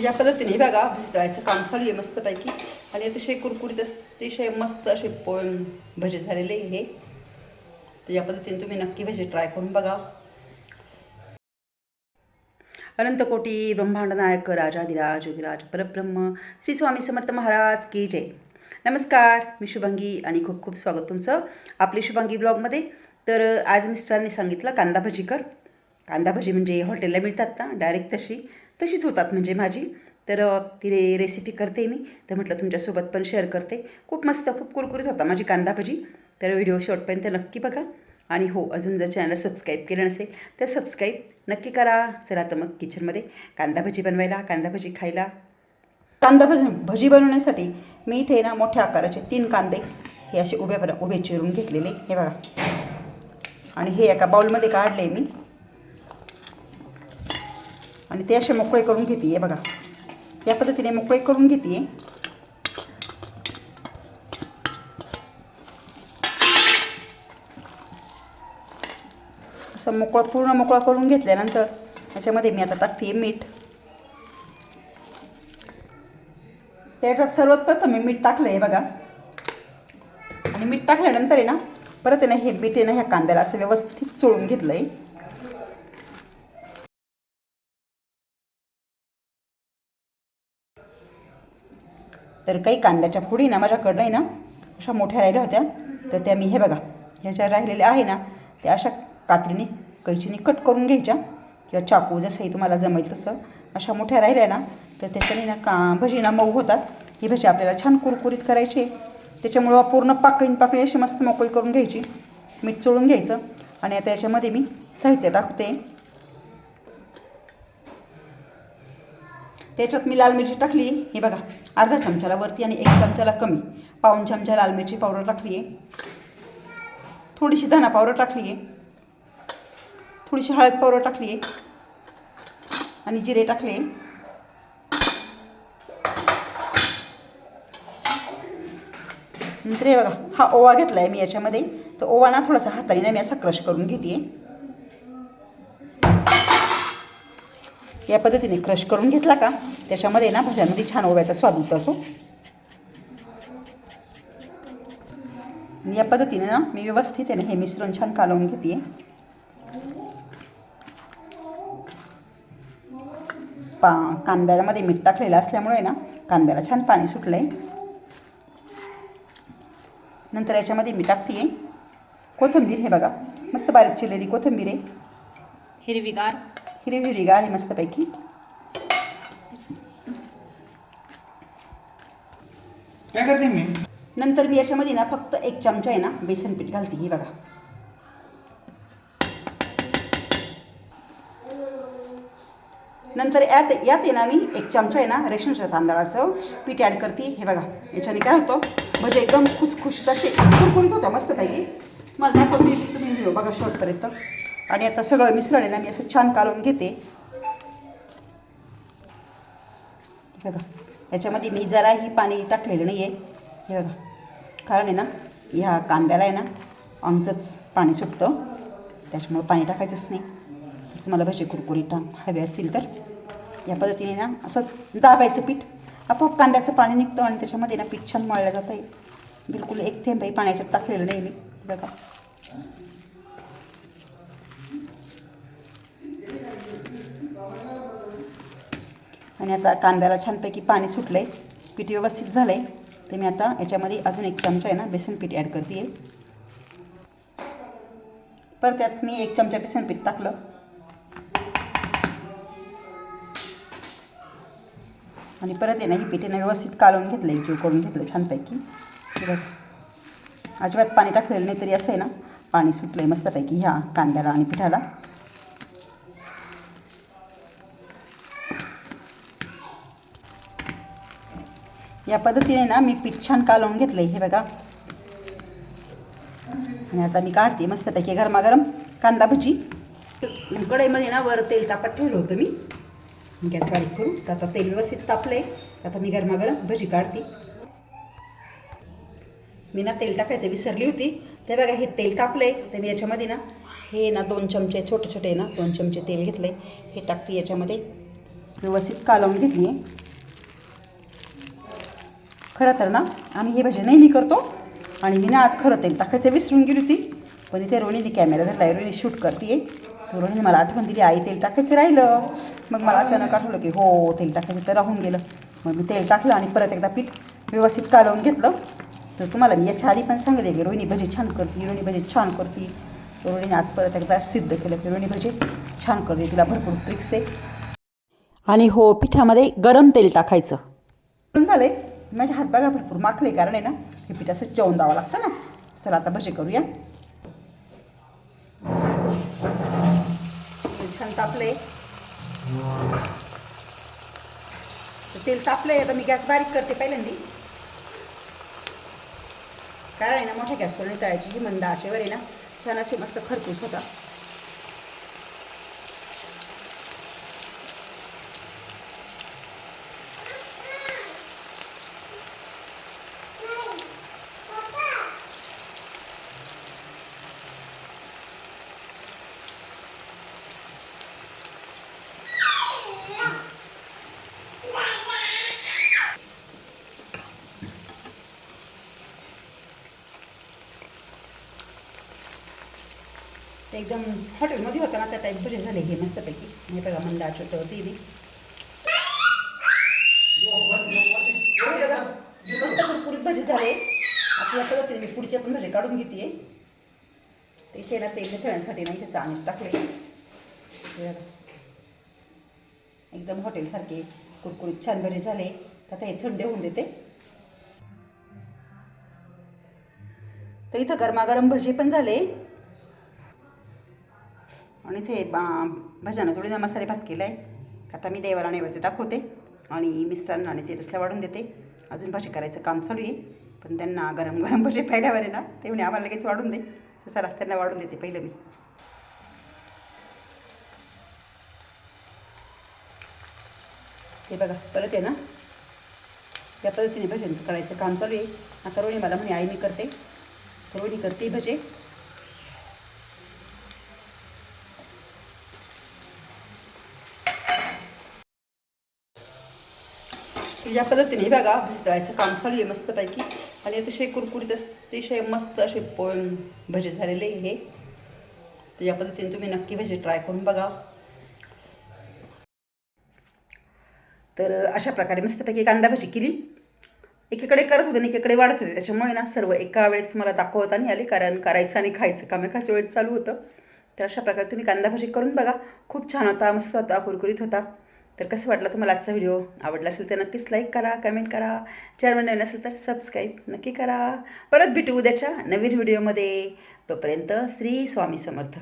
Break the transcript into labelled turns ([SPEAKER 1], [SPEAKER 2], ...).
[SPEAKER 1] या पद्धतीने हे बघा भजी काम चालू आहे मस्तपैकी. आणि अतिशय कुरकुरीत अतिशय मस्त असे पो भजे झालेले हे. तर या पद्धतीने तुम्ही नक्की भजी ट्राय करून बघा. अनंतकोटी ब्रह्मांड नायक राजाधिराज योगिराज परब्रह्म श्री स्वामी समर्थ महाराज की जय. नमस्कार मी शुभांगी आणि खूप खूप स्वागत तुमचं आपली शुभांगी ब्लॉगमध्ये तर अ, आज मिस्टरांनी सांगितलं कांदा भजी कर कांदा भजी म्हणजे हॉटेलला मिळतात ना डायरेक्ट तशी. तशीच होतात म्हणजे माझी तर अ, ती रे रेसिपी करते मी. तर म्हटलं तुमच्यासोबत पण शेअर करते. खूप मस्त खूप कुरकुरीत होता माझी कांदा भजी. तर व्हिडिओ शॉर्टपर्यंत नक्की बघा. आणि हो अजून जर चॅनल सबस्क्राईब केलं नसेल तर सबस्क्राईब नक्की करा. चला तर मग किचनमध्ये कांदा भजी बनवायला कांदा भजी खायला. कांदा भजी भजी बनवण्यासाठी मी इथे ना मोठ्या आकाराचे तीन कांदे हे असे उभे बन उभे चिरून घेतलेले. हे बघा. आणि हे एका बाउलमध्ये काढले मी. आणि ते असे मोकळे करून घेते आहे बघा. या पद्धतीने मोकळे करून घेते. असं मोकळा पूर्ण मोकळा करून घेतल्यानंतर त्याच्यामध्ये मी आता टाकते मीठ. त्याच्यात सर्वात प्रथम मी मीठ टाकलं आहे बघा. आणि मीठ टाकल्यानंतर आहे ना परत आहे ना हे मीठ आहे ना ह्या कांद्याला असं व्यवस्थित चोळून घेतलं आहे तर काही कांद्याच्या फोडी ना माझ्याकडं आहे ना अशा मोठ्या राहिल्या होत्या. तर त्या मी हे बघा ह्याच्या राहिलेल्या आहे ना त्या अशा कात्रीने कैचीने कट करून घ्यायच्या. किंवा चाकू जसंही तुम्हाला जमेल तसं. अशा मोठ्या राहिल्या ना तर त्याच्याने ना का भजी ना मऊ होतात. ही भजी आपल्याला छान कुरकुरीत करायची. त्याच्यामुळं पूर्ण पाकळीन पाकळी अशी मस्त मोकळी करून घ्यायची. मीठ चोळून घ्यायचं. आणि आता याच्यामध्ये मी साहित्य टाकते. त्याच्यात मी लाल मिरची टाकली हे बघा अर्धा चमच्याला वरती आणि एक चमच्याला कमी. पाऊन चमचा लाल मिरची पावडर टाकली आहे. थोडीशी धना पावडर टाकली आहे. थोडीशी हळद पावडर टाकली आहे. आणि जिरे टाकले नंतर हे बघा हा ओवा घेतला आहे मी याच्यामध्ये. तर ओवा ना थोडासा हाताने ना मी असा क्रश करून घेते. या पद्धतीने क्रश करून घेतला का? त्याच्यामध्ये ना भाज्यांमध्ये छान ओव्याचा स्वाद उतरतो या पद्धतीने ना मी व्यवस्थित आहे ना हे मिश्रण छान कालवून घेते पा कांद्यामध्ये मीठ टाकलेलं असल्यामुळे ना कांद्याला छान पाणी सुटलं आहे नंतर याच्यामध्ये मी टाकते कोथिंबीर हे बघा मस्त बारीक चिरलेली कोथिंबीर आहे.
[SPEAKER 2] हिरवीगार.
[SPEAKER 1] हिरवी हिरवीगार आहे मस्तपैकी.
[SPEAKER 3] काय करते मी?
[SPEAKER 1] नंतर मी याच्यामध्ये ना फक्त एक चमचा आहे ना बेसन पीठ घालते ही बघा. नंतर यात यात आहे ना मी एक चमचा आहे ना रेशनच्या तांदळाचं पीठ ॲड करते हे बघा. याच्याने काय होतं? म्हणजे एकदम खुसखुशीत असे कुरकुरीत होत्या मस्तपैकी. मला दाखवते तुम्ही व्हिडिओ बघा शेवटपर्यंत. आणि आता सगळं मिश्रण आहे ना मी असं छान कालवून घेते. हे बघा याच्यामध्ये मी जराही पाणी टाकलेलं नाही आहे हे बघा कारण आहे ना ह्या कांद्याला आहे ना आमचंच पाणी सुटतं. त्याच्यामुळं पाणी टाकायचंच नाही. तुम्हाला भजे कुरकुरी टाम हवे असतील तर. या पद्धतीने ना असं दाबायचं पीठ. आपोआप कांद्याचं पाणी निघतं आणि त्याच्यामध्ये ना पीठ छान मळलं जातं आहे बिलकुल एक थेंबही पाण्याच्यात टाकलेलं नाही मी. बघा. आणि आता कांद्याला छानपैकी पाणी सुटलं आहे पीठ व्यवस्थित झालं आहे तर मी आता याच्यामध्ये अजून एक चमचा आहे ना बेसन पीठ ॲड करते. आहे परत त्यात मी एक चमचा बेसन पीठ टाकलं. आणि परत आहे ना ही पिठेनं व्यवस्थित कालवून घेतलं एक जीव करून घेतलं छानपैकी. बघ. अजिबात पाणी टाकलेलं नाही तरी असं आहे ना पाणी सुटलं आहे मस्तपैकी ह्या कांद्याला आणि पिठाला. या पद्धतीने ना मी पीठ छान कालवून घेतलं आहे हे बघा. आणि आता मी काढते मस्तपैकी गरमागरम कांदा भजी. कढईमध्ये ना वर तेल तापत ठेवलं होतं मी. गॅस बारीक करून तर आता तेल व्यवस्थित तापलं आहे आता मी गरमागरम भजी काढते. मी ना तेल टाकायचं विसरली होती. ते बघा हे तेल तापलं आहे तर मी याच्यामध्ये ना हे ना दोन चमचे छोटे छोटे ना दोन चमचे तेल घेतलं आहे हे टाकते याच्यामध्ये. व्यवस्थित कालवून घेतली आहे खरं तर ना आम्ही हे भजे नेहमी करतो. आणि मी ना आज खरं तेल टाकायचं विसरून गेली होती. पण इथे रोहिणीने कॅमेरा धरला आहे रोहिणी शूट करते तर रोहिणी मला आठवण दिली आई तेल टाकायचं राहिलं. मग मला अचानक आठवलं की हो तेल टाकायचं तर राहून गेलं. मग मी तेल टाकलं आणि परत एकदा पीठ व्यवस्थित कालवून घेतलं. तर तुम्हाला मी याच्या आधी पण सांगितले की रोहिणी भजी छान करते रोहिणी भजी छान करते. रोहिणीने आज परत एकदा सिद्ध केलं की रोहिणी भजी छान करते तिला भरपूर ट्रिक्स आहे. आणि हो पिठामध्ये गरम तेल टाकायचं. झाले माझ्या हात बघा भरपूर माखले कारण आहे ना हे पीठ असं चवून द्यावं लागतं ना. चला आता भजे करूया. छान तापले तेल तापलंय आता मी गॅस बारीक करते पहिल्यांदी. कारण आहे ना मोठ्या गॅसवर नाही तळायची ही मंद आचेवर आहे ना छान असे मस्त खरपूस होता. ते एकदम हॉटेलमध्ये होतं ना त्या टाईप भजे झाले हे मस्तपैकी हे बघा मंद आच होतं ते बी मस्त कुरकुरीत भजे झाले आपल्या परत मी पुढचे पण भजे काढून घेते ते इथे ना तेल नाही त्याचं आम्ही टाकले एकदम हॉटेलसारखे कुरकुरीत छान भजे झाले तर आता हे थंड होऊन देते तर इथं गरमागरम भजे पण झाले आणि ते भजानं थोडी मसाले भात केला आहे आता मी देवाला नैवेद्य दाखवते आणि मिस्टरांना आणि तेजसला वाढून देते. अजून भाजी करायचं काम चालू आहे. पण त्यांना गरम गरम भजे पाहिल्यावर आहे ना ते म्हणे आम्हाला लगेच वाढून दे. तसा त्यांना वाढून देते पहिलं मी. हे बघा परत आहे ना? या पद्धतीने भजनचं करायचं काम चालू आहे. आता रोहिणी मला म्हणे आई मी करते. रोहिणी करते भजे. या पद्धतीने बघा भिजवायचं काम चालू आहे मस्तपैकी. आणि अतिशय कुरकुरीत अतिशय मस्त असे प भजे झालेले हे. तर या पद्धतीने तुम्ही नक्की भजे ट्राय करून बघा. तर अशा प्रकारे मस्तपैकी कांदा भजी केली. एकीकडे करत होते आणि एकीकडे वाढत होते. त्याच्यामुळे ना सर्व एका वेळेस तुम्हाला दाखवता नाही आले कारण करायचं आणि खायचं काम एकाच वेळेस चालू होतं. तर अशा प्रकारे तुम्ही कांदा भजी करून बघा. खूप छान होता मस्त होता कुरकुरीत होता. तर कसं वाटलं तुम्हाला आजचा व्हिडिओ? आवडला असेल तर नक्कीच लाईक करा कमेंट करा. चॅनल नवीन असेल तर सबस्क्राईब नक्की करा. परत भेटू उद्याच्या नवीन व्हिडिओमध्ये तोपर्यंत श्री स्वामी समर्थ.